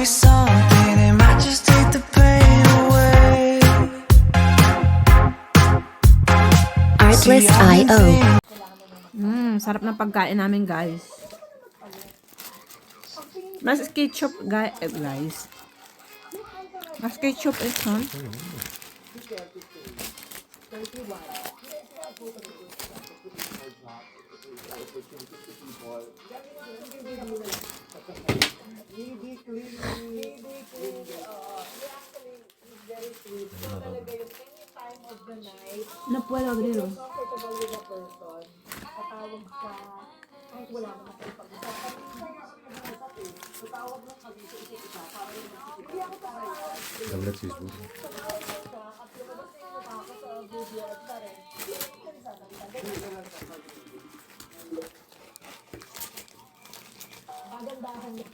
me something, it might just take the pain away. Artlist.io. Mmm, sarap ng pagkain namin, guys. Mas ketchup, guys. Eh, guys. Mas ketchup ito. No puedo abrirlo. comfortable with the person, tatawag ka, kahit wala naman kayo pag-usapan. Tatawag mo kami sa isa't isa para yung hindi ako tatawag. Habla cheeseburger. Tatawag mo siya at lumabas na yung mukha ko sa video at parang, hindi ko nagsasalita. Ganyan. Magandahan niya.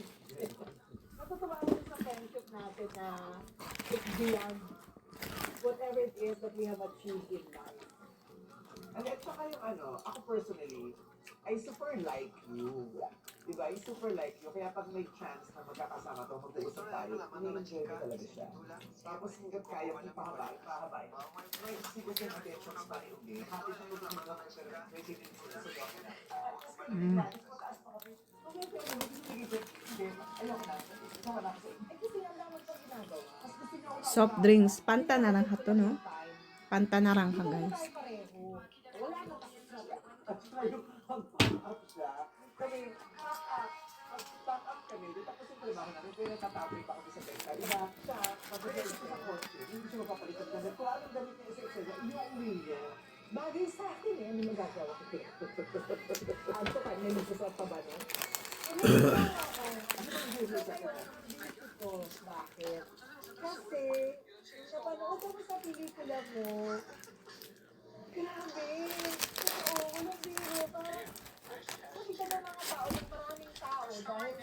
Natutuwa ko sa friendship natin na it's beyond whatever it achieved in life. And at saka yung ano, ako personally, I super like you. Diba? I super like you. Kaya pag may chance na magkakasama to, mag-uusap tayo, ini-enjoy ko talaga siya. Tapos hanggat kaya mo ipahabay, ipahabay. May secret yung attentions pa rin. Happy na yung mga mga may sinigil sila sa doc na. Mm. Ayoko na. Ikaw na kasi. Eh kasi ang dami pa ginagawa. Soft drinks. Panta na lang hato, no? Panta na lang ka, guys. kaya bagay sa akin eh. Ano magagawa ko? Ano pa, may nagsusot pa ba no? Ano ba ang bakit? Kasi, napanood ako sa pelikula mo, grabe, oo, walang biro ka. Kasi ka ng mga tao, ng maraming tao, dahil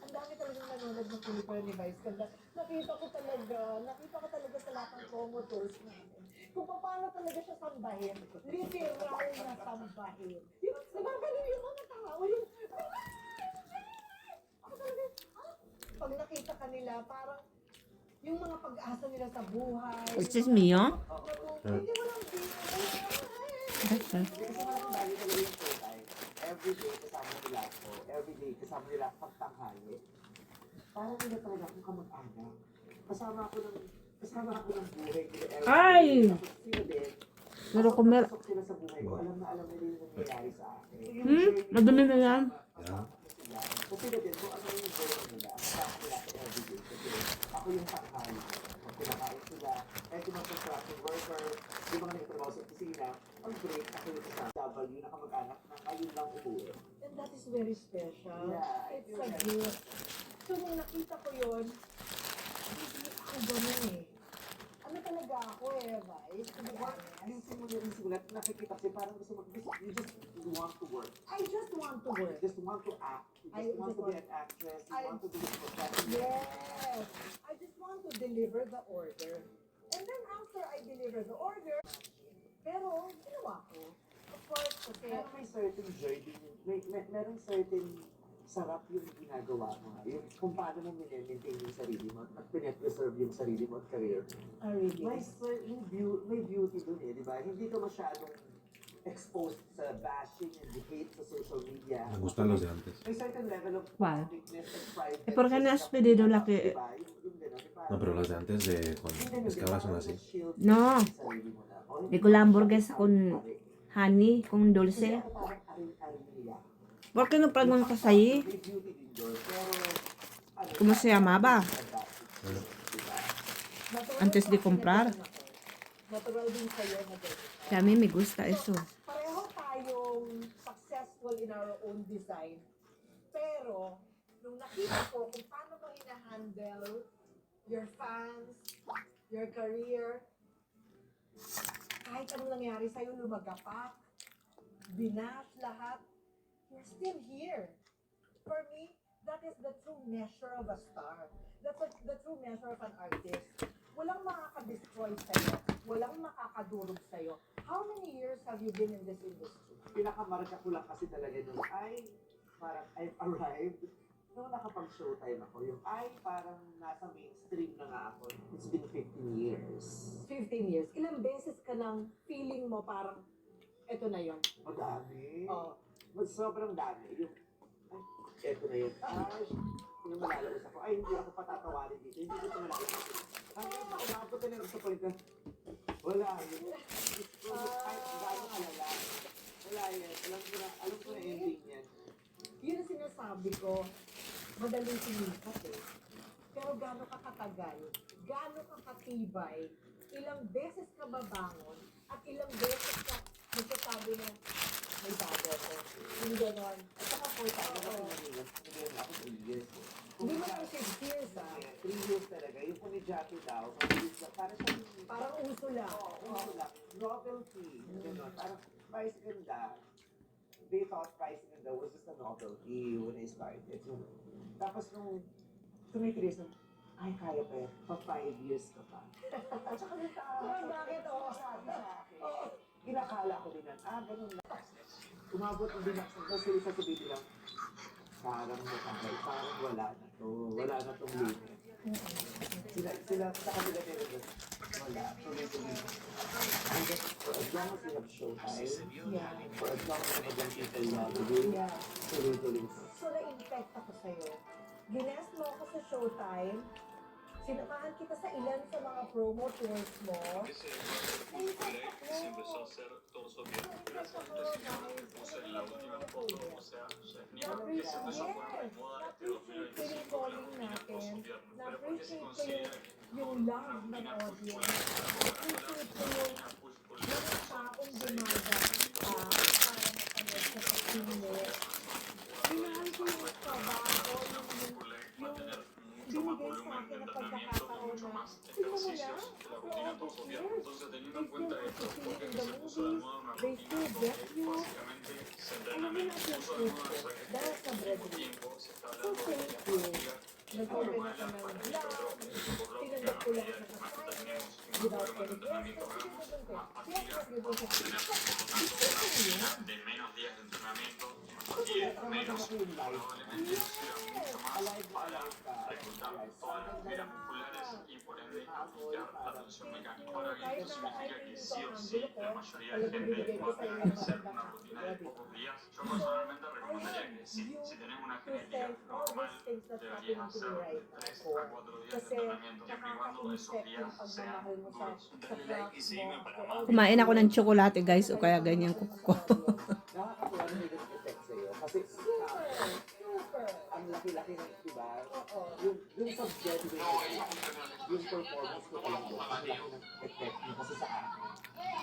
ang dami talagang nanonood ng pelikula ni Vice Ganda. Nakita ko talaga, nakita ko talaga sa lahat ng promo namin. Kung paano talaga siya sambahin. Literal na sambahin. Yung, nagagalaw yung mga tao, yung, ako talaga, ah, pag nakita ka nila, parang, yung mga pag-asa nila sa buhay. Is this Mio? Hindi. Every day kasama nila ako. Every day kasama nila pagtanghali. Parang nila talaga akong kamag-anak. Kasama ako ng kasama ako ng buhay nila. Ay! Pero kung mer- Pasok sila sa buhay ko. Alam na alam nila yung nangyayari sa akin. Hmm? Madumi na yan. Yeah. So sila din, kung ano yung goal nila, kasama nila ako every day. Kasi ako yung tanghali. Pag pinakain sila, eh kung construction worker, yung mga nagtrabaho sa opisina, ang break, ako yung kasama. W na ngayon lang umuwi. And that is very special. Yeah, It's a gift. So, nung nakita ko yun, hindi ako ganun eh. Ano talaga ako eh, Vice? Ano ba? Yung simula yung simula, nakikita kasi parang gusto mo, gusto, you just want to work. I just want to You work. just want to act. You I just want just to be want- an actress. You I- want to do this profession. Yes! I just want to deliver the order. And then after I deliver the order, pero ginawa ko. Kasi Pero may certain joy din yun. May, may, merong certain sarap yung ginagawa mo. Yung kung paano mo minemaintain yung sarili mo at pinapreserve yung sarili mo at career. I really, May, cer- may, beau- may beauty dun eh, di ba? Hindi ka masyadong exposed sa bashing and hate sa social media. Me gustan los de antes. May certain level of ¿Cuál? publicness and private. Eh, ¿por qué no has pedido la que-? Yung- yung? No, pero las de antes de cuando es que ahora son así. No. De con la hamburguesa con honey, con dulce. ¿Por qué no preguntas ahí? ¿Cómo se llamaba? Antes de comprar. Que a mí me gusta eso. pareho tayong successful in our own design. Pero, nung nakita ko kung paano mo hinahandle your fans, your career, kahit anong nangyari sa'yo, lumagapak, binash lahat, you're still here. For me, that is the true measure of a star. That's a, the true measure of an artist. Walang makaka-destroy sa'yo. Walang makakadurog sa'yo. How many years have you been in this industry? Pinakamarka ko lang kasi talaga nung ay parang I've arrived nung nakapag-showtime ako, yung ay parang nasa mainstream na nga ako. It's been 15 years. 15 years. Ilang beses ka nang feeling mo parang, eto na yon. Madami. Oh. Mas sobrang dami. Yung, ay, eto na yun. Ay, yung malalabas ako, ay, hindi ako patatawarin dito. Hindi ko ito malalabas. Hanggang sa umabot na lang sa point na, wala. Yun. Kahit gaano kalala. Wala yan. Alam ko na, alam ko na ending yan. Yun ang sinasabi ko, madaling sumikat eh. Pero gaano ka katagal, gaano ka katibay, ilang beses ka babangon, at ilang beses ka magsasabi na may bago ko. Yung ganon. At saka Oo. pinanigas. Hindi na ako 3 years. eh. Hindi mo lang six years ah. Yeah, three years talaga. Yung kumidyate daw, mabilis lang. Para siya. Parang uso lang. Oo, uso lang. Novelty. Ganun. Parang Price Ganda. They thought Price Ganda was just a novelty when I started. Tapos nung tumitris nung, ay, kaya pa yan. Pa five years ka pa. At saka. Ay, bakit? Oo. Sabi sa akin. Inakala ko din na, ah, ganun lang. Umabot din ako. Tapos sila sa sabi lang, parang nakakay, parang wala na to. Wala na tong limit. Sila, sila sa kanila meron doon. Wala. Tuloy-tuloy. Hanggang for as long as we have showtime, Yeah. for as long as we have people love you, Yeah. tuloy-tuloy. So, na-infect ako sa'yo. Gines mo ako sa Showtime. Sinamahan kita sa ilan sa mga promo tours mo. Na-infect ako. Siempre son ser todos los días. Gracias, presidente. Puse la última foto, o sea, Sheffield, que se empezó a poner de moda este 2025 con la última foto viernes. Pero porque se considera que Yung love ng audience. Na-appreciate ko yung mga taong dumaga pa para mapanood sa kasino. Minahal ko yung trabajo, yung, yung, yung binigay sa akin na pagkakataon na sino mo na, throughout this year, Entonces, teniendo en cuenta esto, porque in que the se puso de movies, moda una they rutina still get you. básicamente se Alam mo entrenamiento na puso de moda, o sea, que dahil sa breadwinner. tiempo se está So hablando de thank la you. práctica Nag-open ako ng love, tinanggap ko lahat ng assignments, without any questions, tinanggap ko. Kaya ako nag-open de menos de gente va a tener que hacer una rutina de pocos días. Yo personalmente recomendaría que sí, si tenés una genética normal, deberías hacer 3 a 4 días de Kasi nakaka-infect yung pagmamahal mo sa, sa craft mo. Kumain ako ng tsokolate guys o kaya ganyan kuko ko. Na laki-laki ng, diba? Oo. Yung, yung sa breadwinner, yung performance ko talaga, ang laki ng effect niyo kasi sa akin.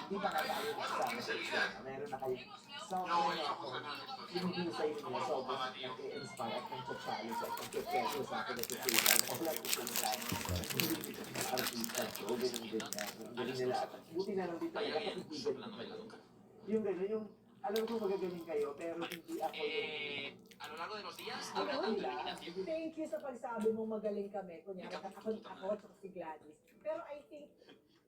Hindi pa kaya yung sa isa. Meron na kayo, sobrang ako, hinihusay niyo, sobrang nag-i-inspire at nag-challenge at nag-pressure sa akin at ko hindi ko mga artista ko, ganun din niya. Galing nila. At buti na lang din talaga, kaibigan ko kayo. Yung gano'n, yung alam ko magagaling kayo, pero hindi ako yung... A lo largo de los días habrá tanta nila, eliminación. thank you sa pagsabi mo magaling kami. Kunyari, ako, ako at si Gladys. Pero I think,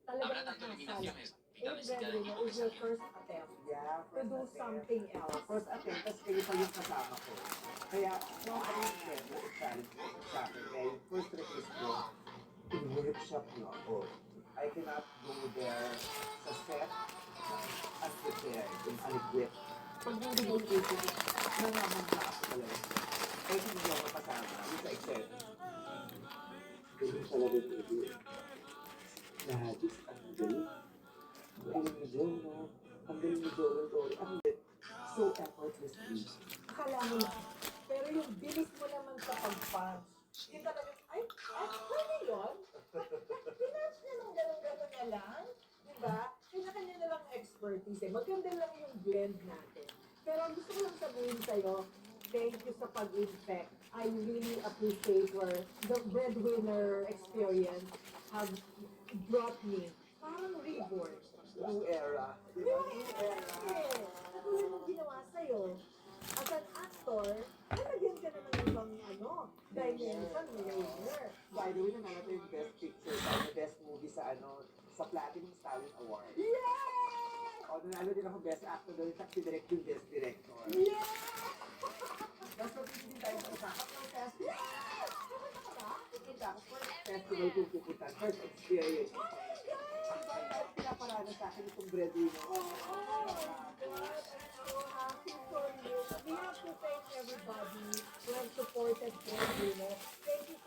talagang nakasal. eliminaciones. Eight breadwinner is your first attempt Yeah, to do something else. First attempt, tapos kayo pa yung kasama ko. Kaya, no, ano yung step na challenge ko sa akin. Kaya yung first request ko, in-workshop ako. I cannot go there sa set unprepared, unequipped. Pag nag-negotiation, nangamangha ako talaga. Kahit hindi ako kasama, yung sa extent. Ganun talaga ito. Nahagis, ang galing. Galing no? Ang galing ni Joe, Tori. Ang. So mo lang. Pero yung bilis mo naman sa pag-punch, yung talagang, ay, ay, pwede yun? Pinatch niya ng gano'n-gano'n na lang. Diba? Na expertise eh. Maganda lang yung blend natin. Pero gusto ko lang sabihin sa'yo, thank you sa pag-infect. I really appreciate your, the breadwinner experience have brought me parang reborn. New era. New era. Katulad ng ginawa sa'yo. As an actor, nalagyan ka naman ng ibang ano, dimension, may winner. By the way, nanalo tayo yung best picture yung best movie sa ano, sa Platinum Stallion Award. Yeah! ako. Nanalo din ako best actor doon sa si Direct yung best director. Yeah! Tapos pagkikita din tayo sa usakap ng festival. Yeah! Kikita ako. First festival kong kikita. First experience. Oh my God! Ang ganda pinaparada sa akin itong breadwinner. Oh, my God! So happy for you. We have to thank everybody who have supported breadwinner. Thank you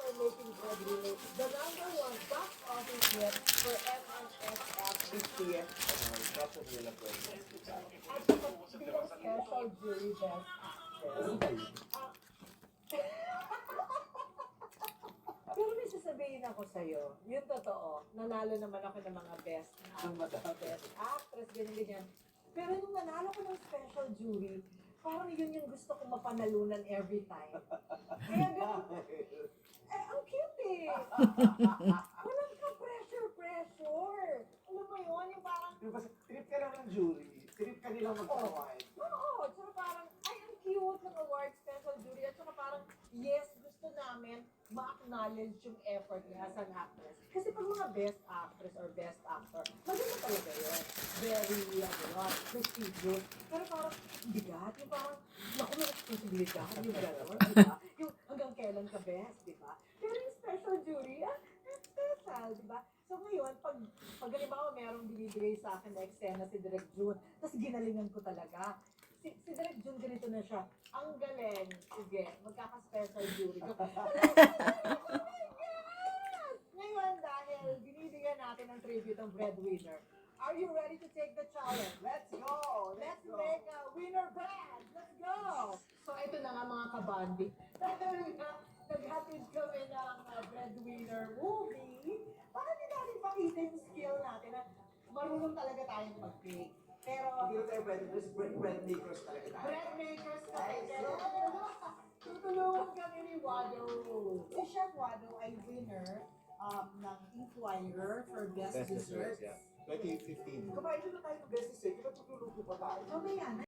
Ah. Pero may sasabihin ako sa'yo, yung totoo, nanalo naman ako ng mga best Ang madami. best actress, ganyan, ganyan. Pero nung nanalo ko ng special jury, parang yun yung gusto kong mapanalunan every time. Kaya ganun, eh, ang cute eh. Walang ka-pressure-pressure. Alam mo yun, yung parang, Diba, trip ka lang ng jury. Trip ka nilang magkawain. oo, tsaka parang, cute ng award special jury. At tsaka parang, yes, gusto namin ma-acknowledge yung effort niya as an actress. Kasi pag mga best actress or best actor, maganda talaga yun. Very, ano yun, prestigious. Pero parang, bigat. Yung parang, naku, may responsibilidad. Yung gano'n, di ba? Yung hanggang kailan ka best, di ba? Pero yung special jury, ah, special, di ba? So ngayon, pag, pag halimbawa merong binibigay sa akin na eksena si Direk June, tapos ginalingan ko talaga. Direk June ganito na siya, ang galing, sige, magkaka-special jury ko. oh my God! Ngayon, dahil binibigyan natin ng tribute ang breadwinner, are you ready to take the challenge? Let's go! Let's make a winner band! Let's go! So ito na nga mga kabandi. Dahil nga, naghatid kami ng uh, breadwinner movie, para din natin pakita yung skill natin na marunong talaga tayong mag-bake. Pero, Hindi na tayo bread makers, bread, bread makers talaga tayo. bread makers kami, pero tutulungan kami ni Wado. Si Chef Wado ay winner um, ng Inquirer for Best, Desserts. 2015. Kumain na tayo ng best dessert. Ba tutulog ko pa tayo? Mamaya na.